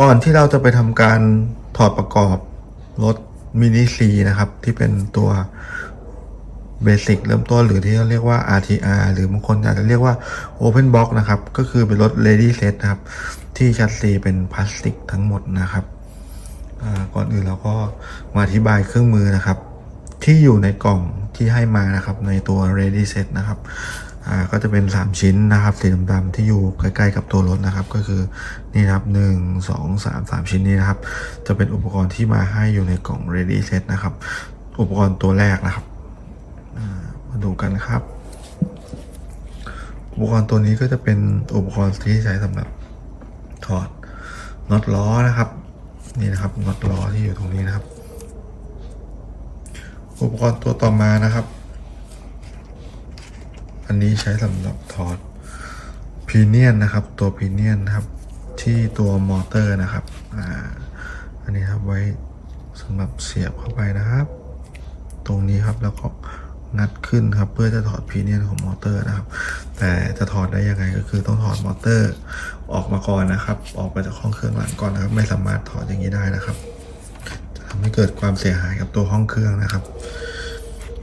ก่อนที่เราจะไปทำการถอดประกอบรถมินิซีนะครับ ที่เป็นตัวเบสิกเริ่มต้นหรือที่เราเรียกว่า RTR หรือบางคนอาจจะเรียกว่า Open Box นะครับ ก็คือเป็นรถ Ready Set นะครับ ที่ชัดซีเป็นพลาสติกทั้งหมดนะครับก่อนอื่นเราก็มาอธิบายเครื่องมือนะครับ ที่อยู่ในกล่องที่ให้มานะครับในตัว ready set นะครับ อ่าก็จะเป็น 3 ชิ้นนะครับสีดำๆที่อยู่ใกล้ๆกับตัวรถนะครับ ก็คือนี่นะครับ1 2 3 3 ชิ้นนี้นะครับ จะเป็นอุปกรณ์ที่มาให้อยู่ในกล่อง ready set นะครับ อุปกรณ์ตัวแรกนะครับมาดูกันครับ อุปกรณ์ตัวนี้ก็จะเป็นอุปกรณ์ที่ใช้สำหรับถอดน็อตล้อนะครับนี่นะครับน็อตล้อที่อยู่ตรงนี้นะครับ อุปกรณ์ตัวต่อมานะครับ นนี้ใช้สำหรับถอดพีเนียนนะครับ ตัวพีเนียนครับ ที่ตัวมอเตอร์นะครับอ่าอันนี้ครับไว้สำหรับเสียบเข้าไปนะครับ ตรงนี้ครับแล้วก็งัดขึ้นครับ เพื่อจะถอดพีเนียนของมอเตอร์นะครับ แต่จะถอดได้ยังไงก็คือต้องถอดมอเตอร์ออกมาก่อนนะครับ ออกไปจากห้องเครื่องหลังก่อนนะครับ ไม่สามารถถอดอย่างนี้ได้นะครับ จะทำให้เกิดความเสียหายกับตัวห้องเครื่องนะครับ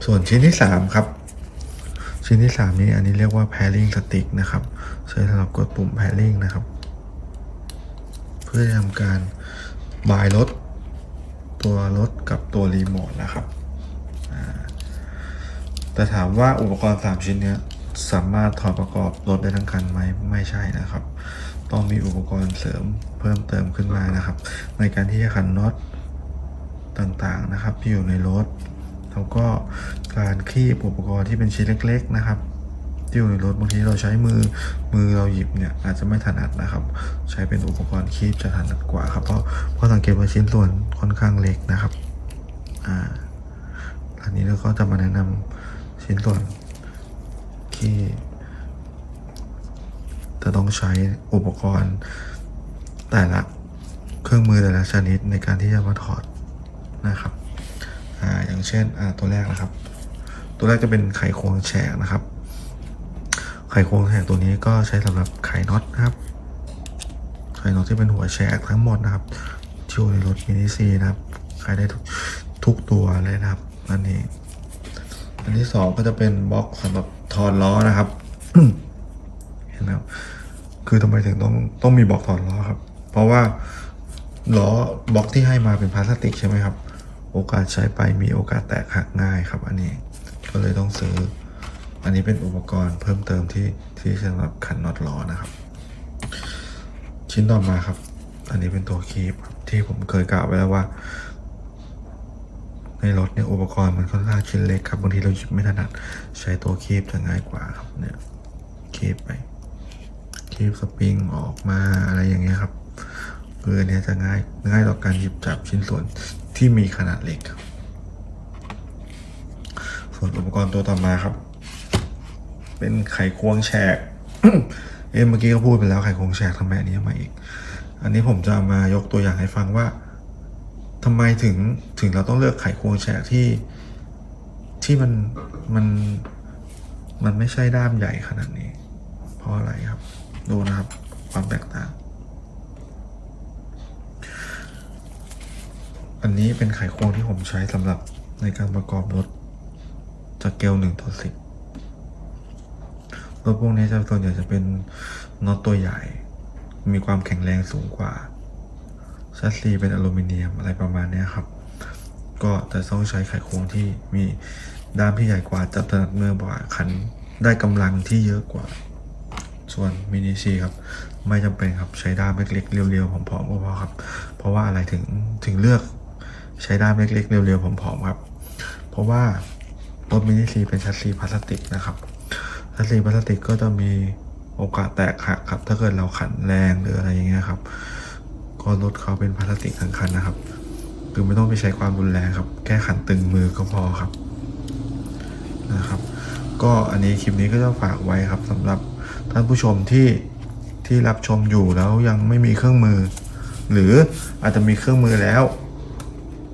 ส่วนชิ้นที่สามครับ ชิ้นที่สามนี้อันนี้เรียกว่า pairing stick นะครับใช้สำหรับกดปุ่ม pairing นะครับ เพื่อทำการบายรถตัวรถกับตัวรีโมทนะครับแต่ถามว่าอุปกรณ์ 3 ชิ้นนี้สามารถถอดประกอบรถได้ทั้งคันไหมไม่ใช่นะครับ ต้องมีอุปกรณ์เสริมเพิ่มเติมขึ้นมานะครับ ในการที่จะขันน็อตต่างๆนะครับ ที่อยู่ในรถ แล้วก็การคีบอุปกรณ์ที่เป็นชิ้นเล็ก ๆ นะครับที่อยู่ในรถบางทีเราใช้มือมือเราหยิบเนี่ยอาจจะไม่ถนัดนะครับ ใช้เป็นอุปกรณ์คีบจะถนัดกว่าครับเพราะเพราะสังเกตว่าชิ้นส่วนค่อนข้างเล็กนะครับอ่าอันนี้เราก็จะมาแนะนำชิ้นส่วนที่จะต้องใช้อุปกรณ์แต่ละเครื่องมือแต่ละชนิดในการที่จะมาถอดนะครับ อ่าอย่างเช่นอ่าตัวแรกนะครับ ตัวแรกจะเป็นไขควงแฉกนะครับ ไขควงแฉกตัวนี้ก็ใช้สำหรับไขน็อตนะครับ ไขน็อตที่เป็นหัวแฉกทั้งหมดนะครับที่อยู่ในรถมินิซีนะครับไขได้ทุกทุกตัวเลยนะครับอันนี้ อันที่สองก็จะเป็นบล็อกสำหรับถอดล้อนะครับเห็นไหมครับคือทำไมถึงต้องต้องมีบล็อกถอดล้อครับ เพราะว่าล้อบล็อกที่ให้มาเป็นพลาสติกใช่ไหมครับ โอกาสใช้ไปมีโอกาสแตกหักง่ายครับ อันนี้ก็เลยต้องซื้อ อันนี้เป็นอุปกรณ์เพิ่มเติมที่ที่สำหรับขันน็อตล้อนะครับ ชิ้นต่อมาครับ อันนี้เป็นตัวคีบที่ผมเคยกล่าวไว้แล้วว่า ในรถเนี่ยอุปกรณ์มันค่อนข้างชิ้นเล็กครับบางทีเราหยิบไม่ถนัดใช้ตัวคีบจะง่ายกว่าครับเนี่ยคีบไปคีบสปริงออกมาอะไรอย่างเงี้ยครับคืออันเนี้ยจะง่ายง่ายต่อการหยิบจับชิ้นส่วน ที่มีขนาดเล็กครับ ส่วนอุปกรณ์ตัวต่อมาครับ เป็นไขควงแฉก เอ๊ะเมื่อกี้ก็พูดไปแล้วไขควงแฉกทำไมอันนี้มาอีก อันนี้ผมจะมายกตัวอย่างให้ฟังว่าทำไมถึงถึงเราต้องเลือกไขควงแฉกที่ที่มันมันมันไม่ใช่ด้ามใหญ่ขนาดนี้ เพราะอะไรครับ ดูนะครับ ความแตกต่าง อันนี้เป็นไขควงที่ผมใช้สำหรับในการประกอบรถจากเกลหนึ่งต่อสิบรถพวกนี้จะส่วนใหญ่จะเป็นน็อตตัวใหญ่ มีความแข็งแรงสูงกว่าชัสซีเป็นอลูมิเนียมอะไรประมาณนี้ครับ ก็จะต้องใช้ไขควงที่มีด้ามที่ใหญ่กว่าจับถนัดมือกว่าขันได้กำลังที่เยอะกว่า ส่วนมินิซีครับ ไม่จำเป็นครับใช้ด้ามเล็กๆเรียวๆผอมๆก็พอครับ เพราะว่าอะไรถึงถึงเลือก ใช้ด้ามเล็กๆเรียวๆผอมๆครับ เพราะว่ารถมินิซีเป็นชัสซีพลาสติกนะครับชัสซีพลาสติกก็จะมีโอกาสแตกหักครับ ถ้าเกิดเราขันแรงหรืออะไรอย่างเงี้ยครับ ก็รถเขาเป็นพลาสติกทั้งคันนะครับ คือไม่ต้องไปใช้ความรุนแรงครับ แค่ขันตึงมือก็พอครับนะครับ ก็อันนี้คลิปนี้ก็จะฝากไว้ครับสำหรับท่านผู้ชมที่ที่รับชมอยู่แล้วยังไม่มีเครื่องมือ หรืออาจจะมีเครื่องมือแล้ว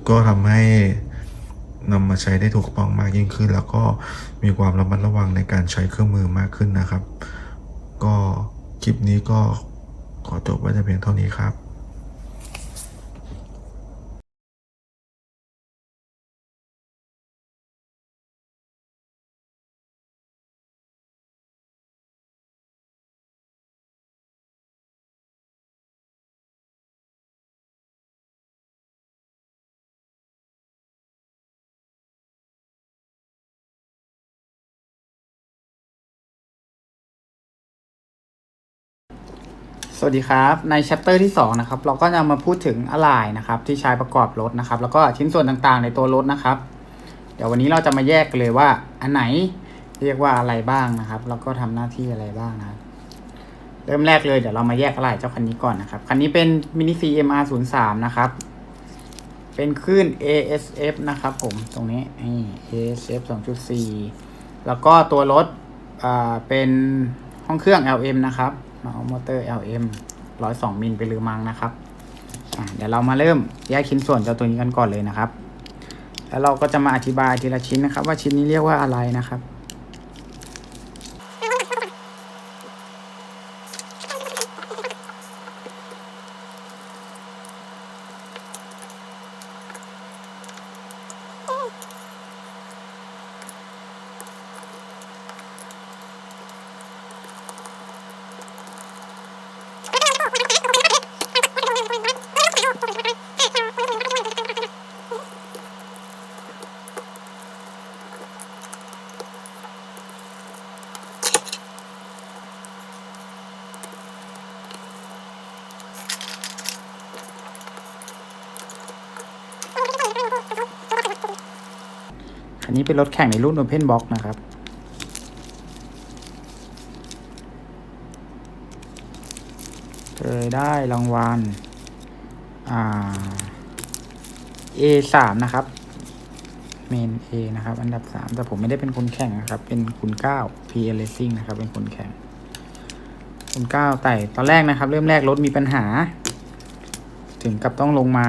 ก็ทำให้นำมาใช้ได้ถูกต้องมากยิ่งขึ้น แล้วก็มีความระมัดระวังในการใช้เครื่องมือมากขึ้นนะครับ ก็คลิปนี้ก็ขอจบไว้แต่เพียงเท่านี้ครับ สวัสดีครับใน chapter ที่2นะครับเราก็จะมาพูดถึงอะไหล่นะครับที่ใช้ประกอบรถนะครับ แล้วก็ชิ้นส่วนต่างๆในตัวรถนะครับ เดี๋ยววันนี้เราจะมาแยกเลยว่าอันไหนเรียกว่าอะไรบ้างนะครับ แล้วก็ทำหน้าที่อะไรบ้างนะครับ เริ่มแรกเลยเดี๋ยวเรามาแยกอะไหล่เจ้าคันนี้ก่อนนะครับคันนี้เป็น mini CMR 0 3นะครับเป็นคลื่น ASF นะครับผมตรงนี้นี่ ASF 2.4 แล้วก็ตัวรถอ่าเป็นห้องเครื่อง LM นะครับ มาเอามอเตอร์ LM 102มิลไปลือมังนะครับเดี๋ยวเรามาเริ่มแยกชิ้นส่วนเจ้าตัวนี้กันก่อนเลยนะครับ แล้วเราก็จะมาอธิบายทีละชิ้นนะครับ ว่าชิ้นนี้เรียกว่าอะไรนะครับ อั นี้เป็นรถแข่งในรุ่น Open Box นะครับ เคยได้รางวัล อ่า A สามนะครับ เมน A นะครับ อันดับสามแต่ผมไม่ได้เป็นคนแข่งนะครับ เป็นคุณเก้า P Racing นะครับ เป็นคนแข่ง คุณเก้าแต่ตอนแรกนะครับ เริ่มแรกรถมีปัญหา ถึงกับต้องลงมา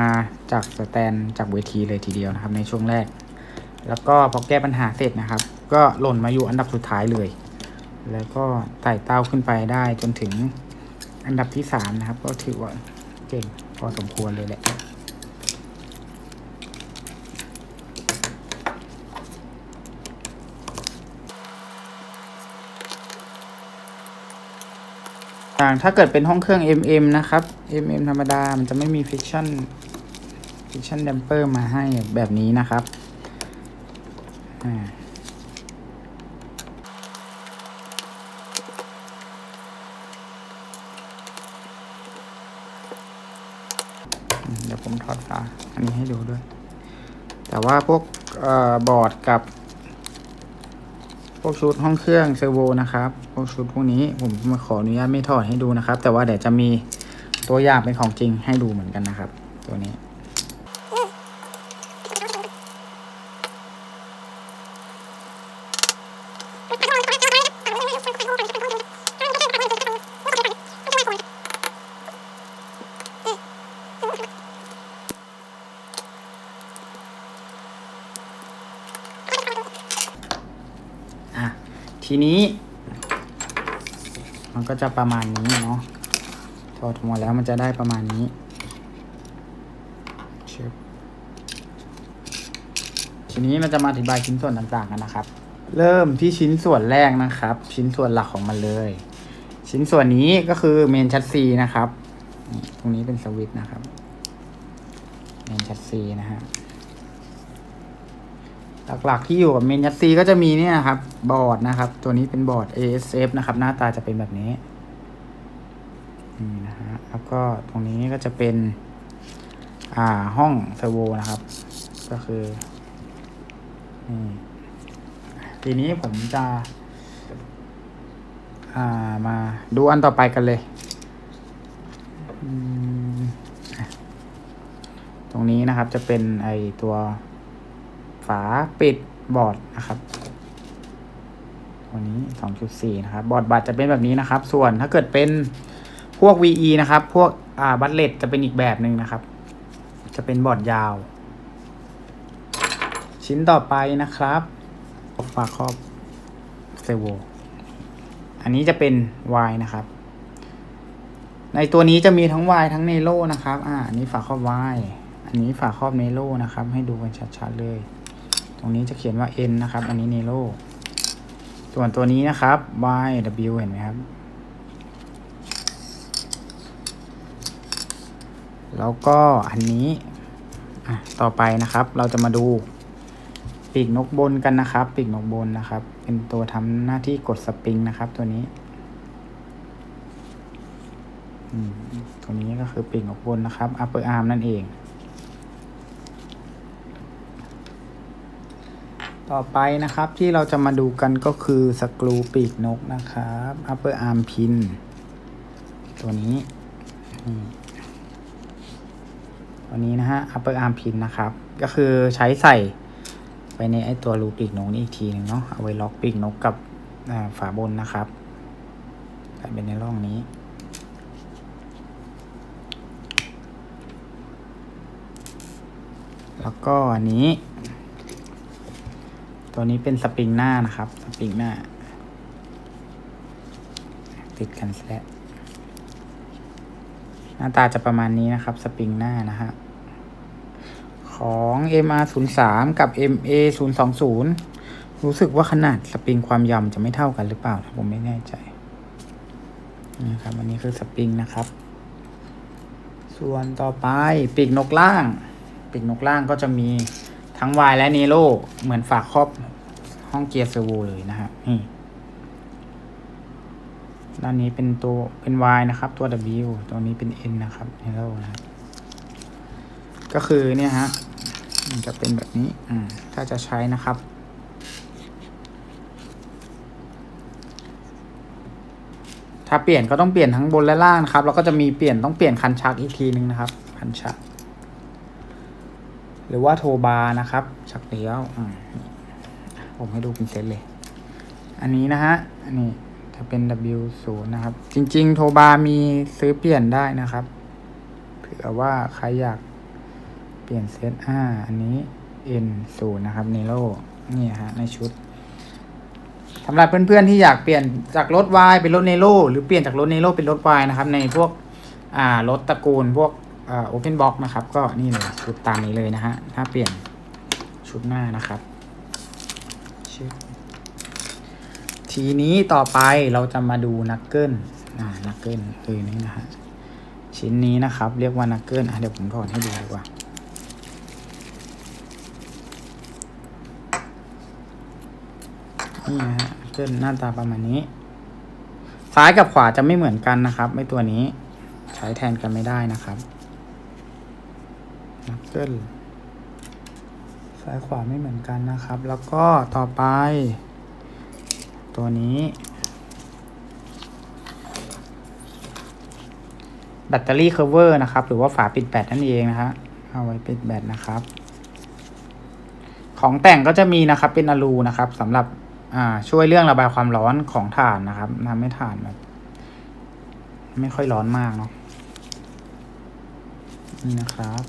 จากสแตนจากเวทีเลยทีเดียวนะครับ ในช่วงแรก แล้วก็พอแก้ปัญหาเสร็จนะครับ ก็หล่นมาอยู่อันดับสุดท้ายเลย แล้วก็ไต่เต้าขึ้นไปได้จนถึงอันดับที่สามนะครับ ก็ถือว่าเก่งพอสมควรเลยแหละต่างถ้าเกิดเป็นห้องเครื่อง MM นะครับ MM ธรรมดา มันจะไม่มี friction friction damper มาให้แบบนี้นะครับ เดี๋ยวผมถอดฝาอันนี้ให้ดูด้วย แต่ว่าพวกออบอร์ดกับ พวกชุดห้องเครื่องเซอร์โวนะครับ พวกชุดพวกนี้ผมมาขออนุญาตไม่ถอดให้ดูนะครับ แต่ว่าเดี๋ยวจะมีตัวอย่างเป็นของจริงให้ดูเหมือนกันนะครับ ตัวนี้ อะ ทีนี้ มันก็จะประมาณนี้เนาะถอดออกมาแล้วมันจะได้ประมาณนี้ชึบทีนี้เราจะมาอธิบายชิ้นส่วนต่างๆกันนะครับ เริ่มที่ชิ้นส่วนแรกนะครับ ชิ้นส่วนหลักของมันเลย ชิ้นส่วนนี้ก็คือเมนชัดซีนะครับตรงนี้เป็นสวิตช์นะครับเมนชัดซีนะฮะ หลักๆที่อยู่กับเมนยัตซีก็จะมีเนี่ยครับ บอร์ดนะครับ ตัวนี้เป็นบอร์ด ASF นะครับ หน้าตาจะเป็นแบบนี้นี่นะฮะแล้วก็ตรงนี้ก็จะเป็น อ่าห้องเทอร์โวนะครับ ก็คือนี่ทีนี้ผมจะอ่ามาดูอันต่อไปกันเลยอืมตรงนี้นะครับจะเป็นไอตัว ฝาปิดบอร์ดนะครับตัวนี้ 2.4 นะครับ บอร์ดบัตรจะเป็นแบบนี้นะครับ ส่วนถ้าเกิดเป็นพวก VE นะครับ พวกอ่าบัตเลตจะเป็นอีกแบบหนึ่งนะครับ จะเป็นบอร์ดยาว ชิ้นต่อไปนะครับฝาครอบเซโวอันนี้จะเป็น Y นะครับ ในตัวนี้จะมีทั้ง Y ทั้งเนโรนะครับ อ่าอันนี้ฝาครอบ Y อันนี้ฝาครอบเนโรนะครับ ให้ดูกันชัดๆเลย ตรงนี้จะเขียนว่า N นะครับ อันนี้เนโรส่วนตัวนี้นะครับ Y W เห็นไหมครับ แล้วก็อันนี้อะต่อไปนะครับ เราจะมาดูปีกนกบนกันนะครับ ปีกนกบนนะครับ เป็นตัวทำหน้าที่กดสปริงนะครับ ตัวนี้ตัวนี้ก็คือปีกนกบนนะครับ upper arm นั่นเอง ต่อไปนะครับที่เราจะมาดูกันก็คือสกรูปีกนกนะครับ upper arm pin ตัวนี้นี่ตัวนี้นะฮะ upper arm pin นะครับ ก็คือใช้ใส่ไปในไอตัวรูปีกนกนี่อีกทีหนึ่งเนาะเอาไว้ล็อกปีกนกกับฝาบนนะครับใส่ไปในร่องนี้แล้วก็อันนี้ ตัวนี้เป็นสปริงหน้านะครับ สปริงหน้า ติดกันแสละหน้าตาจะประมาณนี้นะครับ สปริงหน้านะฮะของ MR 0 3 กับ MA 0 2 0 รู้สึกว่าขนาดสปริงความยาวมันจะไม่เท่ากันหรือเปล่าผมไม่แน่ใจนี่ครับอันนี้คือสปริงนะครับ ส่วนต่อไปปีกนกล่าง ปีกนกล่างก็จะมี ทั้ง Y และ Nero เหมือนฝากครอบห้องเกียร์เซอร์โวเลยนะฮะนี่ด้านนี้เป็นตัวเป็น Y นะครับ ตัว W ตัวนี้เป็น N นะครับ Nero นะก็คือเนี่ยฮะมันจะเป็นแบบนี้อืมถ้าจะใช้นะครับ ถ้าเปลี่ยนก็ต้องเปลี่ยนทั้งบนและล่างนะครับ แล้วก็จะมีเปลี่ยนต้องเปลี่ยนคันชักอีกทีนึงนะครับ คันชัก หรือว่าโทบาร์นะครับ ชักเลี้ยวผมให้ดูเป็นเซตเลย อันนี้นะฮะอันนี้จะเป็น W0 นะครับ จริง ๆ โทบาร์มีซื้อเปลี่ยนได้นะครับเผื่อว่าใครอยากเปลี่ยนเซตอ่าอันนี้ N0 นะครับเนโรนี่ฮะในชุดสำหรับเพื่อนๆที่อยากเปลี่ยนจากรถ Y เป็นรถเนโรหรือเปลี่ยนจากรถเนโรเป็นรถ Y นะครับ ในพวกอ่ารถตระกูลพวก โอเพนบ็อกนะครับ ก็นี่เลยชุดตามนี้เลยนะฮะ ถ้าเปลี่ยนชุดหน้านะครับชึบทีนี้ต่อไปเราจะมาดูนักเกิลอ่านักเกิลคือนี่นะฮะชิ้นนี้นะครับ เรียกว่านักเกิลอะเดี๋ยวผมถอดให้ดูดีกว่านี่นะฮะเกิลหน้าตาประมาณนี้ ซ้ายกับขวาจะไม่เหมือนกันนะครับ ไม่ตัวนี้ใช้แทนกันไม่ได้นะครับ นักเกิลซ้ายขวาไม่เหมือนกันนะครับ แล้วก็ต่อไป ตัวนี้ แบตเตอรี่เคอร์เวอร์นะครับ หรือว่าฝาปิดแบตนั่นเองนะฮะเอาไว้ปิดแบตนะครับ ของแต่งก็จะมีนะครับเป็นอลูนะครับสำหรับช่วยเรื่องระบายความร้อนของถ่านนะครับทำให้ถ่านแบบ ไม่ค่อยร้อนมากเนาะนี่นะครับ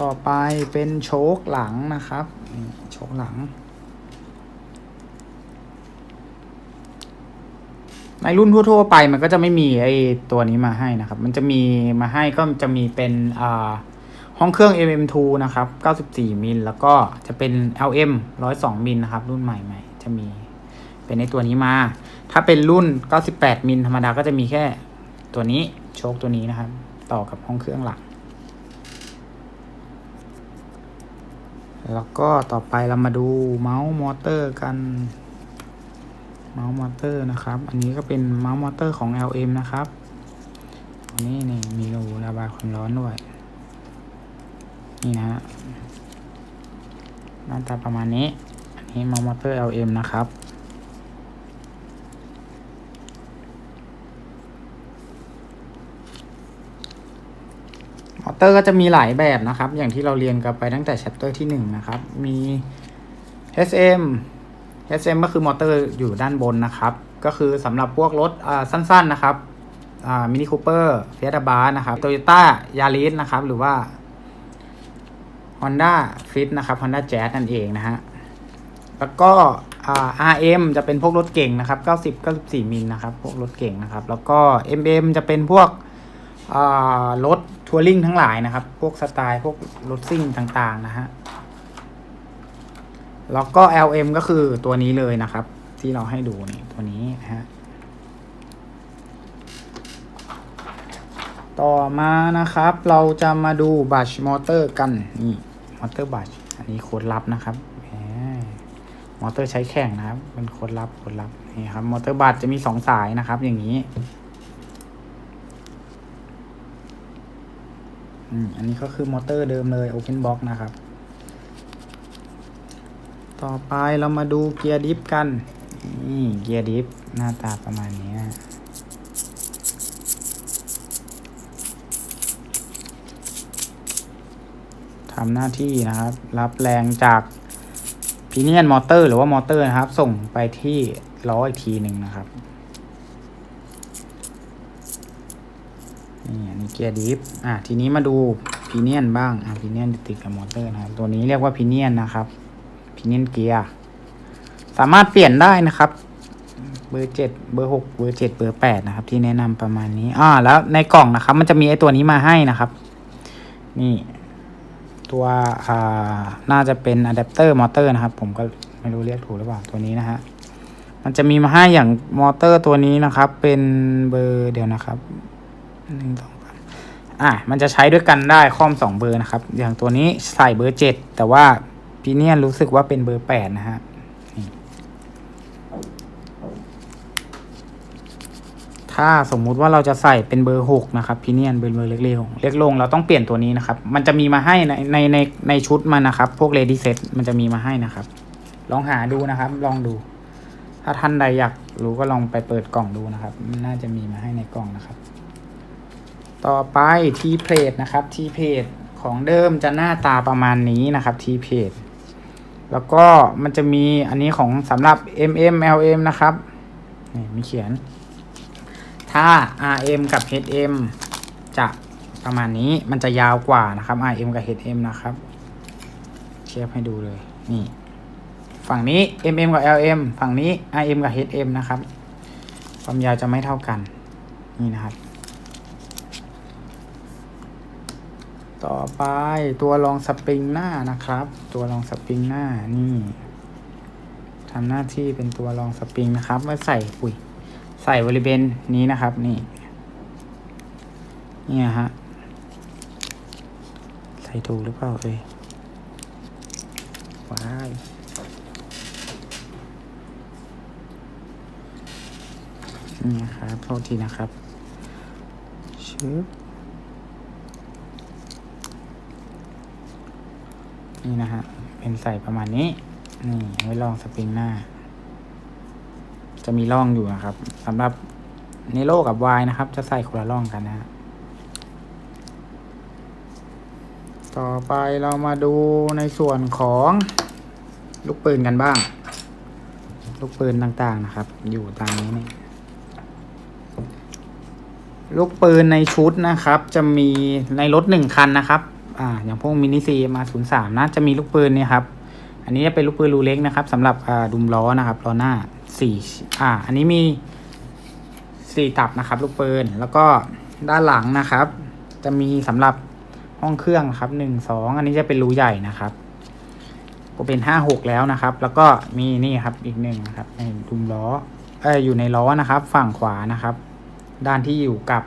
ต่อไปเป็นโชคหลังนะครับนี่โชคหลัง ในรุ่นทั่วๆไปมันก็จะไม่มีไอ้ตัวนี้มาให้นะครับ มันจะมีมาให้ก็จะมีเป็นอ่าห้องเครื่อง MM2 นะครับ 94 มิล แล้วก็จะเป็น LM 102 มิลนะครับ รุ่นใหม่ๆจะมีเป็นในตัวนี้มา ถ้าเป็นรุ่น 98 มิลธรรมดาก็จะมีแค่ตัวนี้โชคตัวนี้นะครับ ต่อกับห้องเครื่องหลัก แล้วก็ต่อไปเรามาดูเมาส์มอเตอร์กัน เมาส์มอเตอร์นะครับ อันนี้ก็เป็นเมาส์มอเตอร์ของ LM นะครับอันนี้นี่มีรูระบายความร้อนด้วย นี่นะฮะหน้าตาประมาณนี้ อันนี้เมาส์มอเตอร์ LM นะครับ เตอร์ก็จะมีหลายแบบนะครับ อย่างที่เราเรียนกันไปตั้งแต่ chapter ที่หนึ่งนะครับ มี SM SM ก็คือมอเตอร์อยู่ด้านบนนะครับ ก็คือสำหรับพวกรถอ่าสั้นๆนะครับอ่ามินิคูเปอร์เฟียสบาร์นะครับโตโยต้ายาริสนะครับ หรือว่า Honda Fit นะครับ Honda Jazz นั่นเองนะฮะ แล้วก็อ่า RM จะเป็นพวกรถเก่งนะครับ 90 94มิลนะครับ พวกรถเก่งนะครับ แล้วก็ MM จะเป็นพวก รถทัวริงทั้งหลายนะครับ พวกสไตล์พวกรถซิ่งต่างๆนะฮะ แล้วก็ LM ก็คือตัวนี้เลยนะครับ ที่เราให้ดูนี่ตัวนี้นะฮะ ต่อมานะครับ เราจะมาดูบัชมอเตอร์กันนี่มอเตอร์บัชอันนี้โค้ดลับนะครับมมอเตอร์ใช้แข่งนะครับเป็นโค้ดลับโค้ดลับนี่ครับมอเตอร์บัชจะมีสองสายนะครับ อย่างนี้ อืมอันนี้ก็คือมอเตอร์เดิมเลย Open Box นะครับ ต่อไปเรามาดูเกียร์ดิฟกัน นี่เกียร์ดิฟหน้าตาประมาณนี้นะทำหน้าที่นะครับ รับแรงจากพีเนียนมอเตอร์หรือว่ามอเตอร์นะครับ ส่งไปที่ล้ออีกทีหนึ่งนะครับ นี่อันนี้ เกียร์ดิฟอะทีนี้มาดูพีเนียนบ้างอะพีเนียนติดกับมอเตอร์นะครับตัวนี้เรียกว่าพีเนียนนะครับพีเนียนเกียร์สามารถเปลี่ยนได้นะครับเบอร์เจ็ดเบอร์หกเบอร์เจ็ดเบอร์แปดนะครับ ที่แนะนำประมาณนี้อ่าแล้วในกล่องนะครับ มันจะมีไอตัวนี้มาให้นะครับ นี่ ตัวอ่าน่าจะเป็นอะแดปเตอร์มอเตอร์นะครับ ผมก็ไม่รู้เรียกถูกหรือเปล่าตัวนี้นะฮะมันจะมีมาให้อย่างมอเตอร์ตัวนี้นะครับ เป็นเบอร์เดี๋ยวนะครับหนึ่งสอง อะมันจะใช้ด้วยกันได้คอมสองเบอร์นะครับ อย่างตัวนี้ใส่เบอร์เจ็ดแต่ว่าพีเนียนรู้สึกว่าเป็นเบอร์แปดนะฮะถ้าสมมุติว่าเราจะใส่เป็นเบอร์หกนะครับพีเนียนเป็นเบอร์เล็กลงเล็กลงเราต้องเปลี่ยนตัวนี้นะครับ มันจะมีมาให้ในในในในชุดมันนะครับ พวกเลดี้เซตมันจะมีมาให้นะครับ ลองหาดูนะครับ ลองดู ถ้าท่านใดอยากรู้ก็ลองไปเปิดกล่องดูนะครับ น่าจะมีมาให้ในกล่องนะครับ ต่อไปทีเพจนะครับทีเพจของเดิมจะหน้าตาประมาณนี้นะครับทีเพจแล้วก็มันจะมีอันนี้ของสำหรับ MM LM นะครับนี่มีเขียน ถ้า RM กับ HM จะประมาณนี้มันจะยาวกว่านะครับ RM กับ HM นะครับเทียบให้ดูเลยนี่ฝั่งนี้ MM กับ LM ฝั่งนี้ RM กับ HM นะครับ ความยาวจะไม่เท่ากันนี่นะครับ ต่อไปตัวรองสปริงหน้านะครับ ตัวรองสปริงหน้านี่ทำหน้าที่เป็นตัวรองสปริงนะครับไว้ใส่ปุ๋ยใส่บริเวณนี้นะครับ นี่นี่นะฮะใส่ถูกหรือเปล่าเอ้ยว้ายนี่นะครับโทษทีนะครับชึบ นี่นะฮะ เป็นใส่ประมาณนี้ นี่ไว้ลองสปริงหน้า จะมีร่องอยู่นะครับสำหรับเนโรกับวายนะครับ จะใส่คนละร่องกันนะฮะต่อไปเรามาดูในส่วนของลูกปืนกันบ้าง ลูกปืนต่างๆนะครับ อยู่ตามนี้นี่ลูกปืนในชุดนะครับ จะมีในรถหนึ่งคันนะครับ อ่าอย่างพวกมินิซีมาศูนย์สามนะจะมีลูกปืนเนี่ยครับ อันนี้จะเป็นลูกปืนรูเล็กนะครับสำหรับอ่าดุมล้อนะครับล้อหน้าสี่อ่า อันนี้มีสี่ตับนะครับ ลูกปืนแล้วก็ด้านหลังนะครับ จะมีสำหรับห้องเครื่องครับหนึ่งสองอันนี้จะเป็นรูใหญ่นะครับก็เป็นห้าหกแล้วนะครับ แล้วก็มีนี่ครับอีกหนึ่งครับในดุมล้อเอออยู่ในล้อนะครับ ฝั่งขวานะครับ ด้านที่อยู่กับ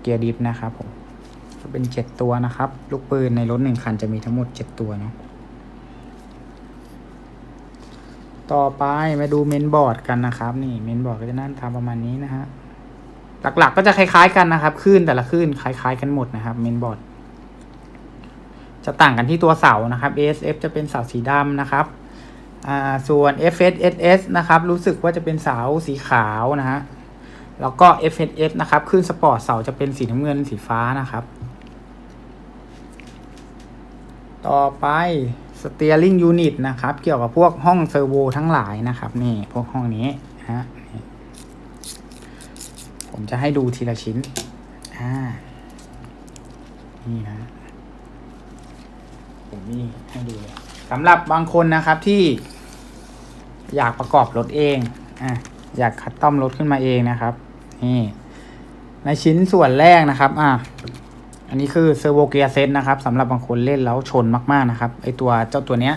เกียร์ดิฟนะครับผม เป็นเจ็ดตัวนะครับ ลูกปืนในรถหนึ่งคันจะมีทั้งหมดเจ็ดตัวเนาะต่อไปมาดูเมนบอร์ดกันนะครับ นี่เมนบอร์ดก็จะนั่นทำประมาณนี้นะฮะหลักๆก็จะคล้ายๆกันนะครับคลื่นแต่ละคลื่นคล้าย ๆ กันหมดนะครับเมนบอร์ดจะต่างกันที่ตัวเสานะครับ ASF จะเป็นเสาสีดำนะครับอ่าส่วน FSS นะครับ รู้สึกว่าจะเป็นเสาสีขาวนะฮะแล้วก็ FHS นะครับขึ้นสปอร์ตเสาจะเป็นสีน้ำเงินสีฟ้านะครับ ต่อไป Steering Unit นะครับ เกี่ยวกับพวกห้องเซอร์โวทั้งหลายนะครับ นี่พวกห้องนี้ฮะผมจะให้ดูทีละชิ้น อ่า นี่นะ ผมนี่ให้ดูสำหรับบางคนนะครับที่อยากประกอบรถเอง อะ อยากคัดต้อมรถขึ้นมาเองนะครับ นี่ ในชิ้นส่วนแรกนะครับ อะ อันนี้คือเซอร์โวเกียเซตนะครับสำหรับบางคนเล่นแล้วชนมากๆนะครับไอตัวเจ้าตัวเนี้ย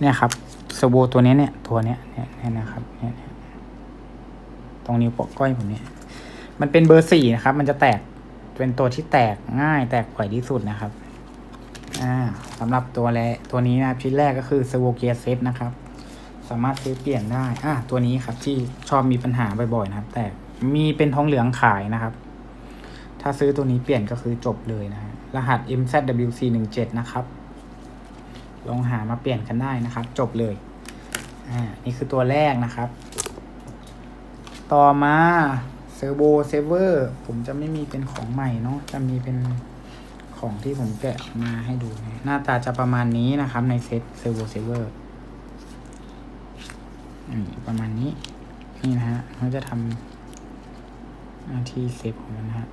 เนี่ยครับเซอร์โวตัวเนี้ยเนี่ยตัวเนี้ยเนี่ยนะครับเนี่ยตรงนิ้วป้งก้อยผมเนี่ยมันเป็นเบอร์สี่นะครับ มันจะแตกเป็นตัวที่แตกง่ายแตกบ่อยที่สุดนะครับอ่าสำหรับตัวแรตัวนี้นะครับชิ้นแรกก็คือเซอร์โวเกียเซตนะครับ สามารถซื้อเปลี่ยนได้อะตัวนี้ครับที่ชอบมีปัญหาบ่อยๆนะครับ แต่มีเป็นทองเหลืองขายนะครับ ถ้าซื้อตัวนี้เปลี่ยนก็คือจบเลยนะฮะรหัส MZWC17 นะครับ ลองหามาเปลี่ยนกันได้นะครับ จบเลย อ่า นี่คือตัวแรกนะครับ ต่อมาเซอร์โบเซเวอร์ผมจะไม่มีเป็นของใหม่เนาะจะมีเป็นของที่ผมแกะมาให้ดูนะหน้าตาจะประมาณนี้นะครับ ในเซตเซอร์โบเซเวอร์ประมาณนี้ นี่นะฮะเขาจะทำหน้าที่เซฟของมันนะฮะ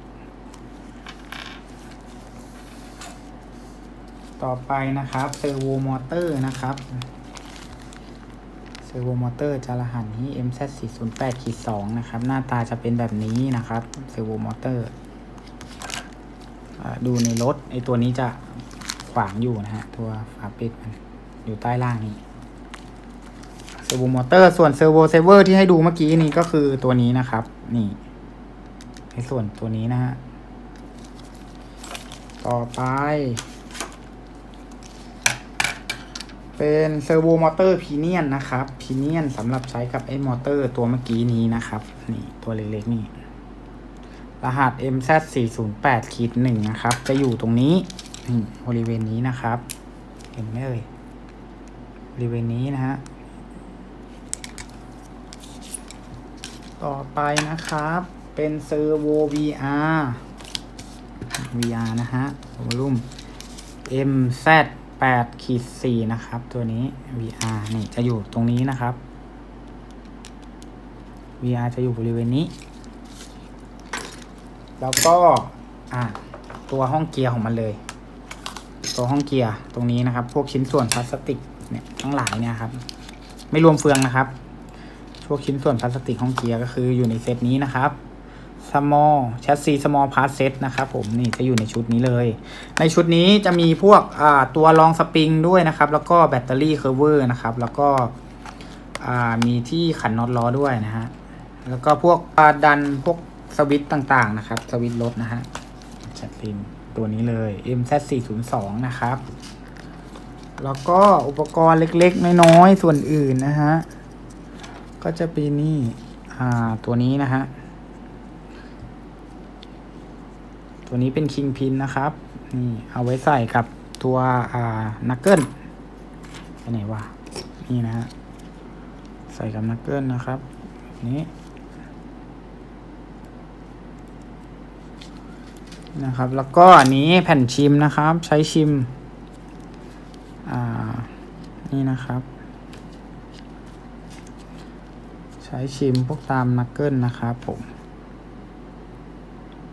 ต่อไปนะครับเซอร์โวมอเตอร์นะครับเซอร์โวมอเตอร์จะรหัสนี้ MZ408 ขีด2นะครับ หน้าตาจะเป็นแบบนี้นะครับเซอร์โวมอเตอร์ดูในรถไอตัวนี้จะขวางอยู่นะฮะ ตัวฝาปิดมันอยู่ใต้ล่างนี้เซอร์โวมอเตอร์ส่วนเซอร์โวเซเวอร์ที่ให้ดูเมื่อกี้นี้ก็คือตัวนี้นะครับ นี่ในส่วนตัวนี้นะฮะต่อไป เป็นเซอร์โวมอเตอร์พีเนียนนะครับพีเนียนสำหรับใช้กับไอ้มอเตอร์ตัวเมื่อกี้นี้นะครับ นี่ตัวเล็กๆนี่ รหัส MZ 4 0 8 ขีดหนึ่งนะครับ จะอยู่ตรงนี้นี่บริเวณนี้นะครับ เห็นไหมเอ่ยบริเวณนี้นะฮะต่อไปนะครับ เป็นเซอร์โว VR VR นะฮะวอลุ่ม MZ 8ขีด4นะครับ ตัวนี้ VR นี่จะอยู่ตรงนี้นะครับ VR จะอยู่บริเวณนี้ แล้วก็อ่าตัวห้องเกียร์ของมันเลย ตัวห้องเกียร์ตรงนี้นะครับ พวกชิ้นส่วนพลาสติกเนี่ยทั้งหลายเนี่ยครับ ไม่รวมเฟืองนะครับพวกชิ้นส่วนพลาสติกห้องเกียร์ก็คืออยู่ในเซตนี้นะครับ small chassis small part set นะครับผมนี่จะอยู่ในชุดนี้เลย ในชุดนี้จะมีพวกตัวรองสปริงด้วยนะครับ แล้วก็แบตเตอรี่เคอร์เวอร์นะครับ แล้วก็มีที่ขันน็อตล้อด้วยนะฮะ แล้วก็พวกดันพวกสวิตช์ต่างๆนะครับ สวิตช์รถนะฮะชัดซินตัวนี้เลย MZ402 นะครับ แล้วก็อุปกรณ์เล็กๆ น้อยๆ ส่วนอื่นนะฮะ ก็จะเป็นนี่ อ่า ตัวนี้นะฮะ ตัวนี้เป็นคิงพินนะครับ นี่เอาไว้ใส่กับตัวอ่านักเกิลไปไหนวะนี่นะฮะใส่กับนักเกิลนะครับ นี้นะครับ แล้วก็อันนี้แผ่นชิมนะครับ ใช้ชิม อ่า นี่นะครับ ใช้ชิมพวกตามนักเกิลนะครับผม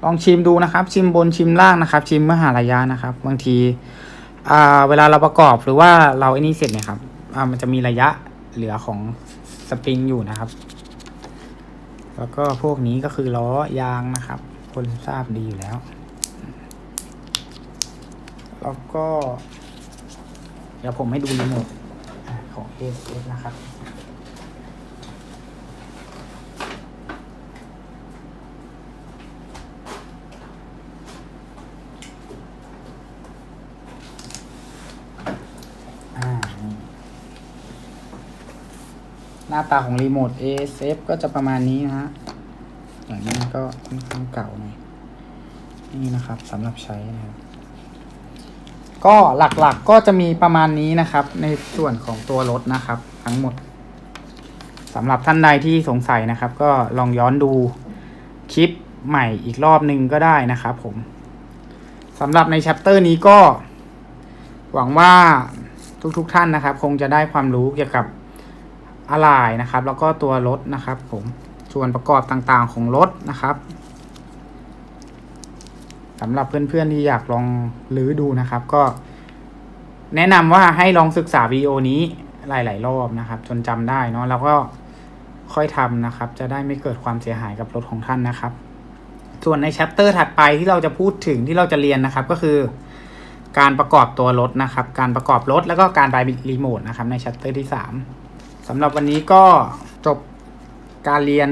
ลองชิมดูนะครับ ชิมบนชิมล่างนะครับ ชิมเมื่อหาระยะนะครับ บางทีเวลาเราประกอบหรือว่าเราไอ้นี่เสร็จเนี่ยครับมันจะมีระยะเหลือของสปริงอยู่นะครับ แล้วก็พวกนี้ก็คือล้อยางนะครับ คนทราบดีอยู่แล้ว แล้วก็ เดี๋ยวผมให้ดูรีโมทอะของ a อนะครับ อ่านี่หน้าตาของรีโมท ASF ก็จะประมาณนี้นะฮะอย่างนี้ก็ค่อนข้างเก่าหน่อยนี่นะครับสำหรับใช้นะครับ ก็หลักๆกก็จะมีประมาณนี้นะครับ ในส่วนของตัวรถนะครับ ทั้งหมดสำหรับท่านใดที่สงสัยนะครับ ก็ลองย้อนดูคลิปใหม่อีกรอบหนึ่งก็ได้นะครับผมสำหรับในแชปเตอร์นี้ก็ หวังว่าทุกๆทท่านนะครับ คงจะได้ความรู้เกี่ยวกับ อะไหล่นะครับ แล้วก็ตัวรถนะครับ ผมส่วนประกอบต่างๆของรถนะครับสำหรับเพื่อนๆที่อยากลองรื้อดูนะครับ ก็ แนะนำว่าให้ลองศึกษาวิดีโอนี้หลาย ๆ รอบนะครับ จนจำได้เนาะแล้วก็ค่อยทำนะครับ จะได้ไม่เกิดความเสียหายกับรถของท่านนะครับ ส่วนในแชปเตอร์ถัดไปที่เราจะพูดถึงที่เราจะเรียนนะครับ ก็คือ การประกอบตัวรถนะครับ การประกอบรถแล้วก็การบายรีโมทนะครับ ใน chapter ที่3 สำหรับวันนี้ก็จบการเรียน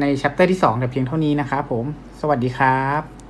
ในแชปเตอร์ที่ 2 แต่เพียงเท่านี้นะครับผม สวัสดีครับ